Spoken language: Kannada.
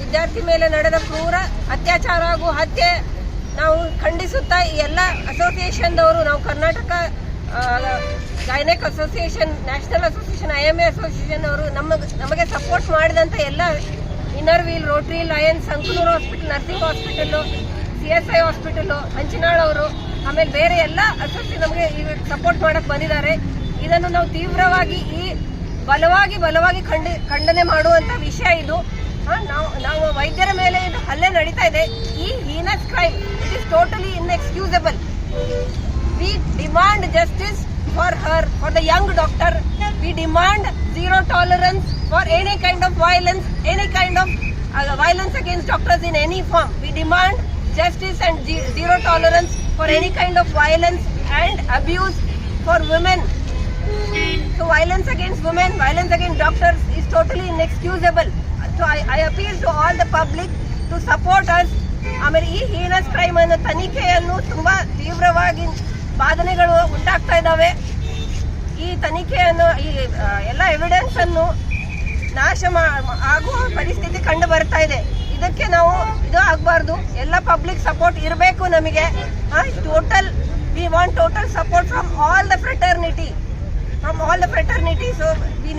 ವಿದ್ಯಾರ್ಥಿ ಮೇಲೆ ನಡೆದ ಕ್ರೂರ ಅತ್ಯಾಚಾರ ಹಾಗೂ ಹತ್ಯೆ ನಾವು ಖಂಡಿಸುತ್ತಾ ಈ ಎಲ್ಲ ಅಸೋಸಿಯೇಷನ್ದವರು, ನಾವು Karnataka gynaec association, national association, I M A association ಅವರು ನಮ್ಮ, ನಮಗೆ ಸಪೋರ್ಟ್ ಮಾಡಿದಂಥ ಎಲ್ಲ inner wheel rotary lion Sankanur hospital nursing hospital C S I hospital Hanchinal ಅವರು, ಆಮೇಲೆ ಬೇರೆ ಎಲ್ಲ ಅಸೋಸಿ ನಮಗೆ ಈಗ ಸಪೋರ್ಟ್ ಮಾಡಕ್ಕೆ ಬಂದಿದ್ದಾರೆ. ಇದನ್ನು ನಾವು ತೀವ್ರವಾಗಿ ಈ ಬಲವಾಗಿ ಬಲವಾಗಿ ಖಂಡ ಖಂಡನೆ ಮಾಡುವಂಥ ವಿಷಯ ಇದು. ನಾವು ನಾವು ವೈದ್ಯರ ಮೇಲೆ ಇದು ಹಲ್ಲೆ ನಡೀತಾ ಇದೆ ಈ heinous crime it is totally inexcusable we demand justice for her, for the young doctor. We demand zero tolerance for any kind of violence, any kind of uh, violence against doctors in any form. We demand justice and ze- zero tolerance for any kind of violence and abuse for women. So violence against women, violence against doctors is totally inexcusable. So I, I appeal to all the public to support us. ಆಮೇಲೆ ಈ ಹೀನಸ್ ಕ್ರೈಮ್ ತನಿಖೆಯನ್ನು ತುಂಬಾ ತೀವ್ರವಾಗಿ ಬಾಧನೆಗಳು ಉಂಟಾಗ್ತಾ ಇದ್ದಾವೆ. ಈ ತನಿಖೆಯನ್ನು ಈ ಎಲ್ಲ ಎವಿಡೆನ್ಸ್ ಅನ್ನು ನಾಶ ಆಗುವ ಪರಿಸ್ಥಿತಿ ಕಂಡು ಬರ್ತಾ ಇದೆ. ಇದಕ್ಕೆ ನಾವು ಇದು ಆಗಬಾರ್ದು. ಎಲ್ಲ ಪಬ್ಲಿಕ್ ಸಪೋರ್ಟ್ ಇರಬೇಕು ನಮಗೆ. Total we want total support from all the fraternity from all the fraternity we